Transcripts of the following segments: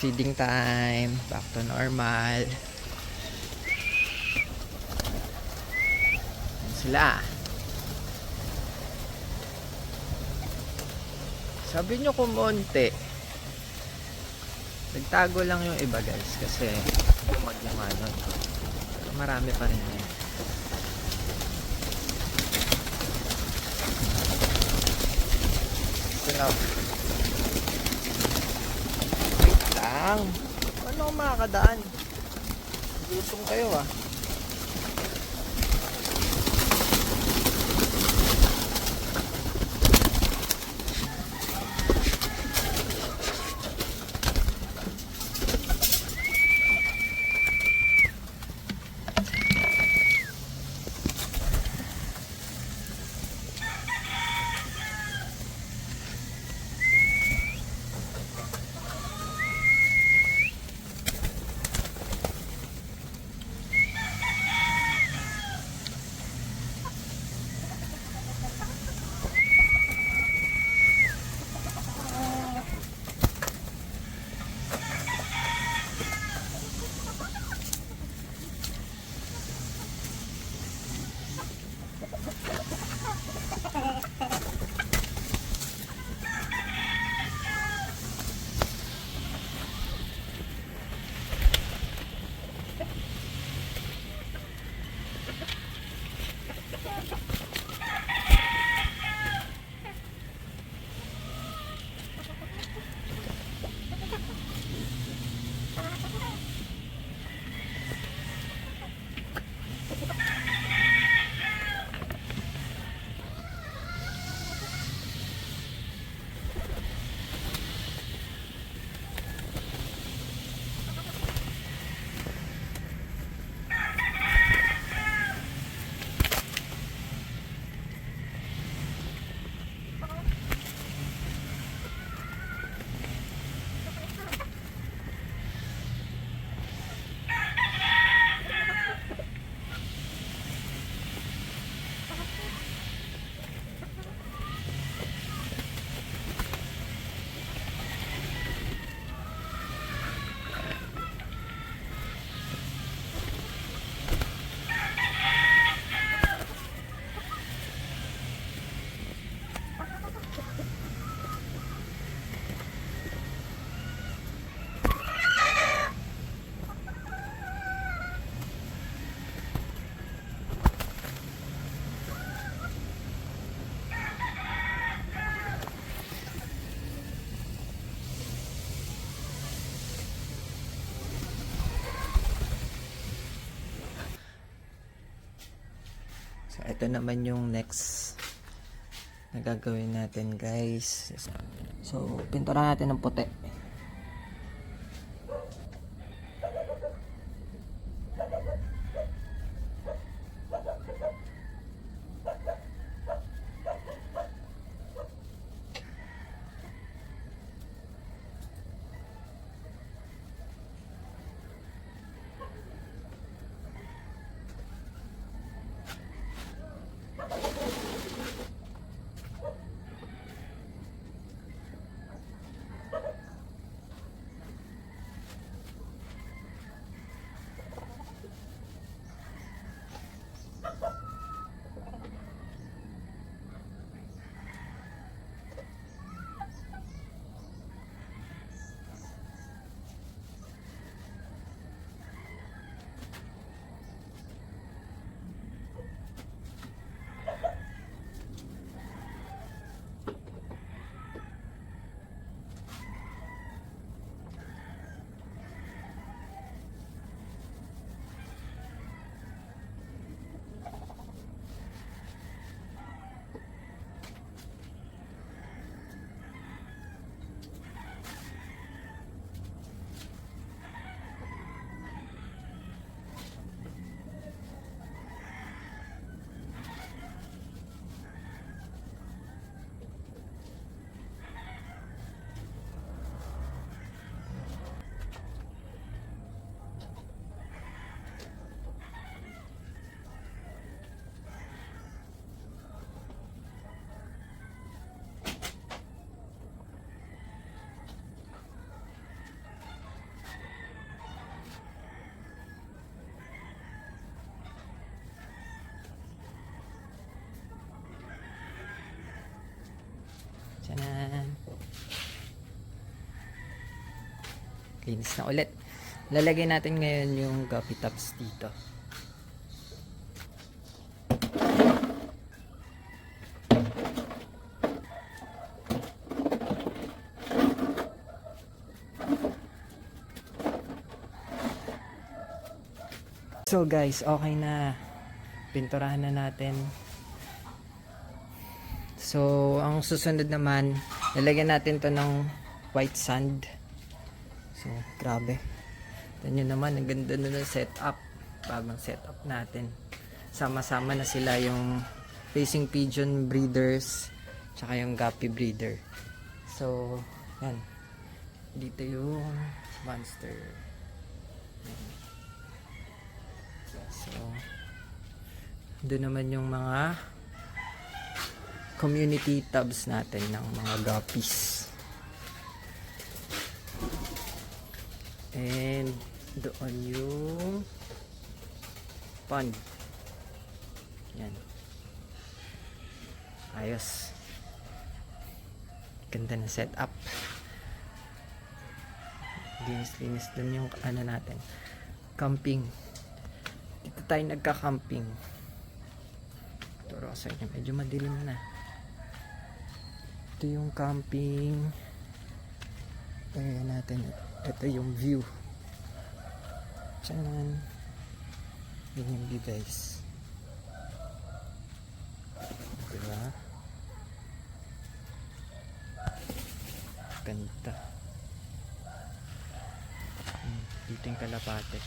Feeding time. Back to normal. Yan sila. Sabi nyo kumonte. Nagtago lang yung iba guys kasi mag yung. Pero marami pa rin yan. Sila. Lang. Ako makakadaan? Gutom kayo ah. So, ito naman yung next na gagawin natin, guys. So, pintura natin ng puti. Linis na ulit. Lalagay natin ngayon yung guppy tops dito. So guys, okay na. Pinturahan na natin. So, ang susunod naman, lalagyan natin to ng white sand. So, grabe. Tignan nyo naman, ang ganda na ng setup. Bagong setup natin. Sama-sama na sila yung facing pigeon breeders tsaka yung guppy breeder. So, yan. Dito yung monster. So, doon naman yung mga community tabs natin ng mga guppies. And doon yung pond. Yan. Ayos. Ganda na setup. Linis-linis dun yung ano natin. Camping. Dito tayo nagka-camping. Turo ko sa. Medyo madilim na. Ito yung camping. Kaya natin. Ito yung view. Tiyan. Yun yung view guys. Diba? Ganda. Hmm, Dito yung kalapate.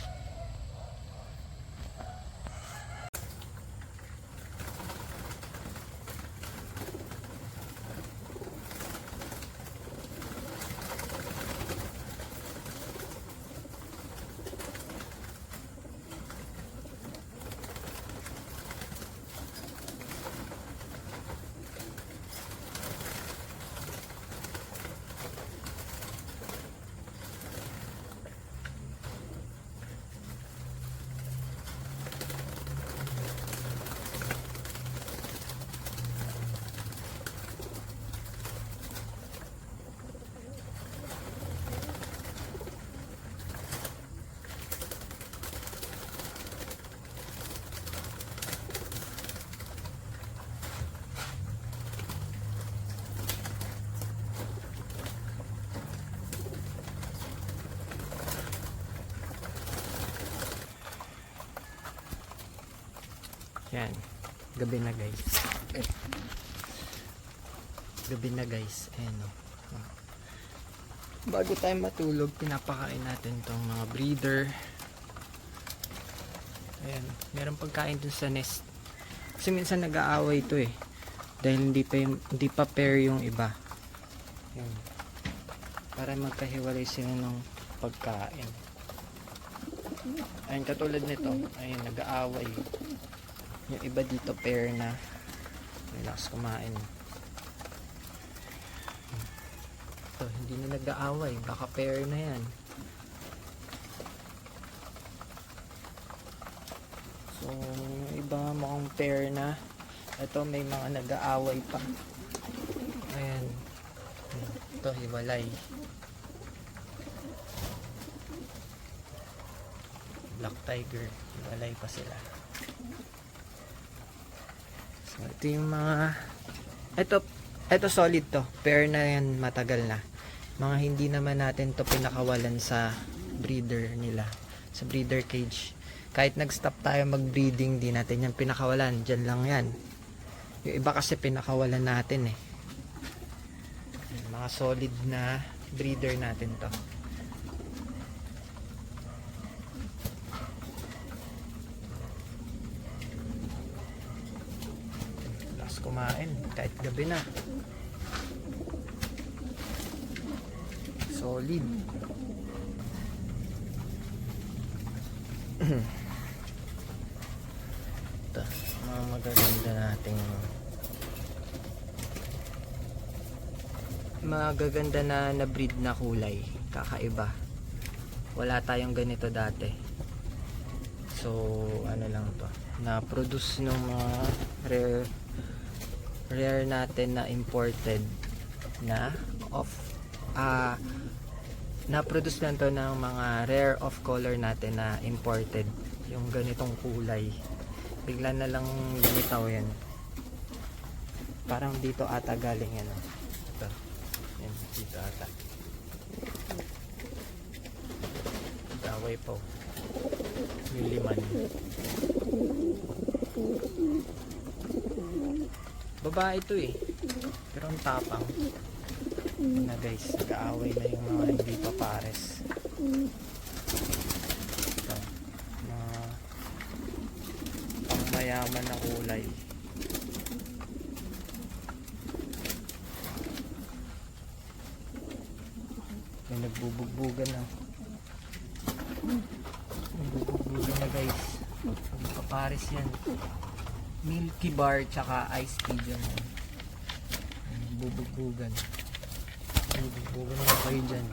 Yan. Gabi na guys. Gabi na guys. Ayan o. Bago tayo matulog, pinapakain natin tong mga breeder. Ayan. Meron pagkain dun sa nest. Kasi minsan nag-aaway ito eh. Dahil hindi pa, hindi pa pair yung iba. Ayan. Para magkahiwalay sila ng pagkain. Ayun, katulad nito. Ayun, nag-aaway. Yung iba dito pair na relax kumain. Ito, hindi na nag-aaway. Baka pair na yan. So, yung iba mukhang pair na. Ito, may mga nag-aaway pa. Ayan. Ito, hiwalay. Black Tiger. Hiwalay pa sila. So, ito yung mga... Ito, ito solid to. Pair na yan, matagal na. Mga hindi naman natin to pinakawalan sa breeder nila. Sa breeder cage. Kahit nag-stop tayo mag-breeding, di natin yan pinakawalan. Diyan lang yan. Yung iba kasi pinakawalan natin eh. Mga solid na breeder natin to. Kumain. Kahit gabi na. Solid. Ito, mga magaganda nating magaganda na na breed na kulay. Kakaiba. Wala tayong ganito dati. So ano lang to. Na produce ng mga rare rare natin na imported na off ah na-produce lang to ng mga rare of color natin na imported. Yung ganitong kulay. Bigla na lang lumitaw yan. Parang dito ata galing yan. oh. Ito. Yan, dito ata. Daway po. Yung liman. Babae ito eh. Pero ang tapang. Na guys, nag-aaway na yung mga hindi pa pares. Ito. Mga pangmayaman na kulay. May nagbubugbugan na. Nagbubugbugan na guys. Hindi pa pares yan. Milky bar tsaka ice tea dyan. Bubugbugan. Bubugbugan na kayo dyan.